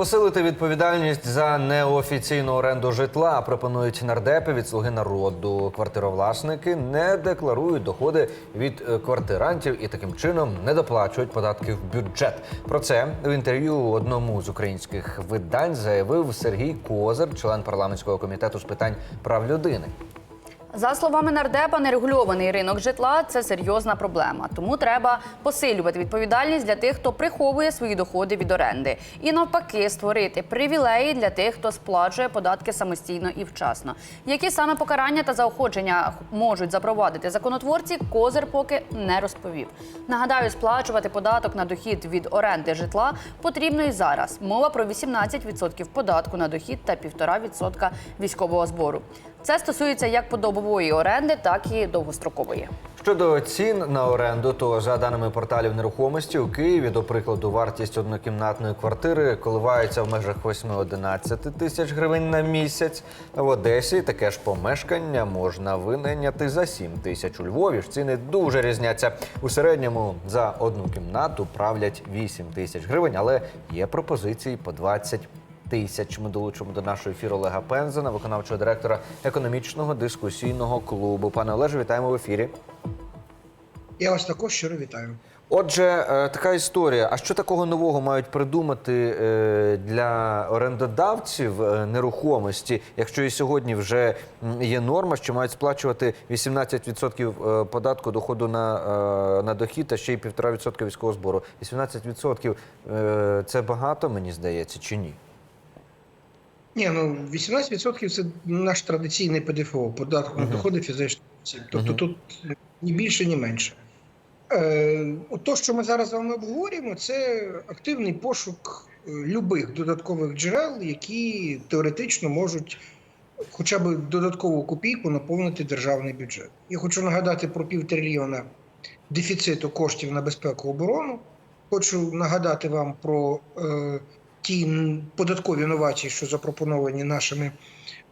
Посилити відповідальність за неофіційну оренду житла пропонують нардепи від слуги народу. Квартировласники не декларують доходи від е, квартирантів і таким чином не доплачують податки в бюджет. Про це в інтерв'ю одному з українських видань заявив Сергій Козир, член парламентського комітету з питань прав людини. За словами нардепа, нерегульований ринок житла це серйозна проблема. Тому треба посилювати відповідальність для тих, хто приховує свої доходи від оренди, і навпаки створити привілеї для тих, хто сплачує податки самостійно і вчасно. Які саме покарання та заохочення можуть запровадити законотворці, козир поки не розповів. Нагадаю, сплачувати податок на дохід від оренди житла потрібно і зараз. Мова про 18% податку на дохід та 1,5% військового збору. Це стосується як подобової оренди, так і довгострокової. Щодо цін на оренду, то за даними порталів нерухомості у Києві, до прикладу, вартість однокімнатної квартири коливається в межах 8-11 тисяч гривень на місяць. В Одесі таке ж помешкання можна винайняти за 7 тисяч. У Львові ж ціни дуже різняться. У середньому за одну кімнату правлять 8 тисяч гривень, але є пропозиції по 20 тисяч. Ми долучимо до нашого ефіру Олега Пензена, виконавчого директора економічного дискусійного клубу. Пане Олеже, вітаємо в ефірі. Я вас також щиро вітаю. Отже, е, така історія. А що такого нового мають придумати е, для орендодавців е, нерухомості, якщо і сьогодні вже є норма, що мають сплачувати 18% е, податку доходу на, на дохід та ще й 1,5% військового збору? 18% е, це багато, мені здається, чи ні? Ні, ну 18% це наш традиційний ПДФО, податок на доходи фізичних осіб. Тобто Мгм. тут ні більше, ні менше. Е, то, що ми зараз з вами обговорюємо, це активний пошук е, любих додаткових джерел, які теоретично можуть хоча б додаткову копійку наповнити державний бюджет. Я хочу нагадати про півтрильйона дефіциту коштів на безпеку оборону. Хочу нагадати вам про е, ті податкові новації, що запропоновані нашими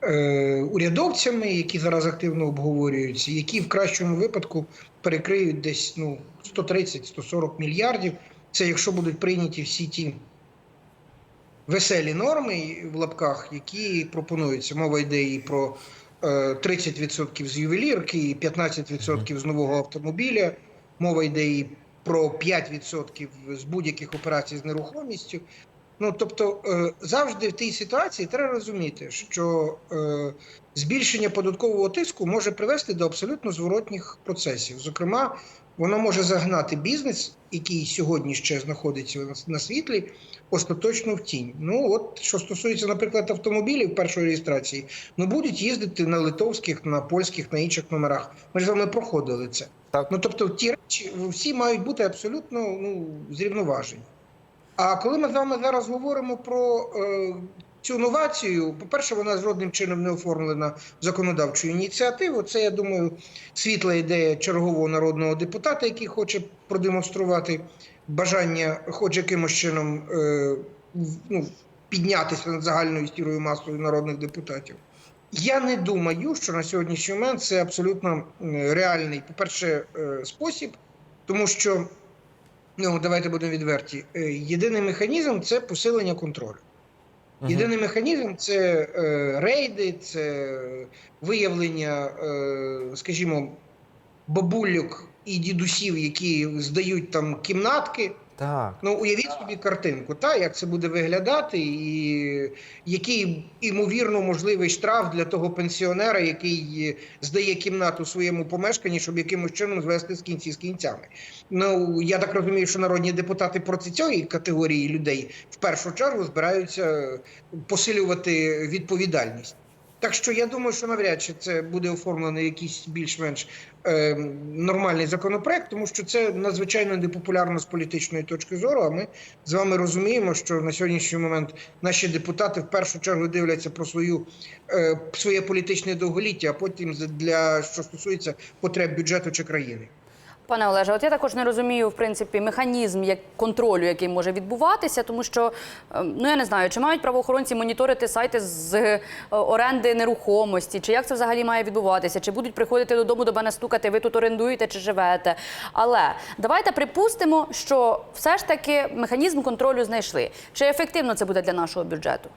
е, урядовцями, які зараз активно обговорюються, які в кращому випадку перекриють десь ну, 130-140 мільярдів. Це якщо будуть прийняті всі ті веселі норми в лапках, які пропонуються. Мова йде і про е, 30% з ювелірки, і 15% з нового автомобіля. Мова йде і про 5% з будь-яких операцій з нерухомістю. Ну тобто е, завжди в тій ситуації треба розуміти, що е, збільшення податкового тиску може привести до абсолютно зворотніх процесів. Зокрема, воно може загнати бізнес, який сьогодні ще знаходиться на- на світлі, остаточно в тінь. Ну от що стосується, наприклад, автомобілів першої реєстрації, ну будуть їздити на литовських, на польських, на інших номерах. Ми ж з вами проходили це. Так. Ну тобто, ті речі всі мають бути абсолютно ну, зрівноважені. А коли ми з вами зараз говоримо про е, цю новацію, по-перше, вона жодним чином не оформлена законодавчою ініціативою. Це, я думаю, світла ідея чергового народного депутата, який хоче продемонструвати бажання, хоч якимось чином е, ну, піднятися над загальною стірою масою народних депутатів. Я не думаю, що на сьогоднішній момент це абсолютно реальний, по-перше, е, спосіб, тому що ну давайте будемо відверті. е, Єдиний механізм це посилення контролю. Єдиний механізм це е, рейди, це виявлення, е, скажімо, бабульок і дідусів, які здають там кімнатки. Так. Ну, уявіть собі картинку, та, як це буде виглядати, і який імовірно можливий штраф для того пенсіонера, який здає кімнату своєму помешканні, щоб якимось чином звести з кінці з кінцями. Ну я так розумію, що народні депутати проти цієї категорії людей в першу чергу збираються посилювати відповідальність. Так що я думаю, що навряд чи це буде оформлений якийсь більш-менш е, нормальний законопроект, тому що це надзвичайно непопулярно з політичної точки зору. А ми з вами розуміємо, що на сьогоднішній момент наші депутати в першу чергу дивляться про свою е, своє політичне довголіття, а потім для що стосується потреб бюджету чи країни. Пане Олеже, от я також не розумію в принципі механізм як контролю, який може відбуватися, тому що ем, ну я не знаю, чи мають правоохоронці моніторити сайти з е, оренди нерухомості, чи як це взагалі має відбуватися, чи будуть приходити додому до мене стукати, ви тут орендуєте чи живете. Але давайте припустимо, що все ж таки механізм контролю знайшли. Чи ефективно це буде для нашого бюджету?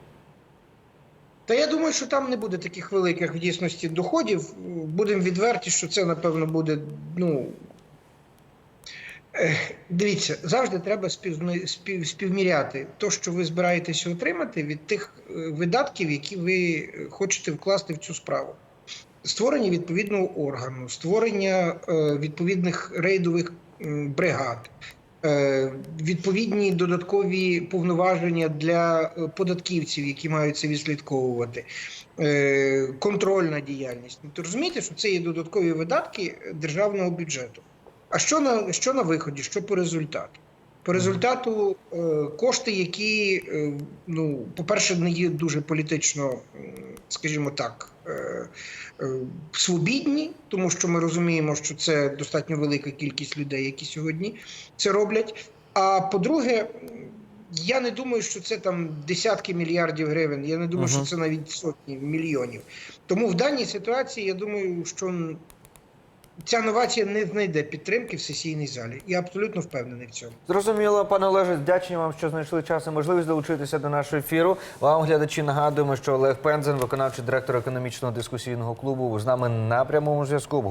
Та я думаю, що там не буде таких великих в дійсності доходів. Будемо відверті, що це, напевно, буде. Ну дивіться, завжди треба співміряти те, що ви збираєтеся отримати від тих е, видатків, які ви е, хочете вкласти в цю справу. Створення відповідного органу, створення е, відповідних рейдових бригад, е, відповідні додаткові повноваження для е, податківців, які мають це відслідковувати, е, контрольна діяльність. Ну, то розумієте, що це є додаткові видатки державного бюджету. А що на що на виході? Що по результату? По результату е, кошти, які, е, ну, по-перше, не є дуже політично, скажімо так, е, е, свобідні, тому що ми розуміємо, що це достатньо велика кількість людей, які сьогодні це роблять. А по-друге, я не думаю, що це там десятки мільярдів гривень. Я не думаю, Мгм. що це навіть сотні мільйонів. Тому в даній ситуації я думаю, що ця новація не знайде підтримки в сесійній залі. Я абсолютно впевнений в цьому. Зрозуміло, пане Олеже, вдячні вам, що знайшли час і можливість долучитися до нашого ефіру. Вам, глядачі, нагадуємо, що Олег Пензен, виконавчий директор економічного дискусійного клубу, з нами на прямому зв'язку.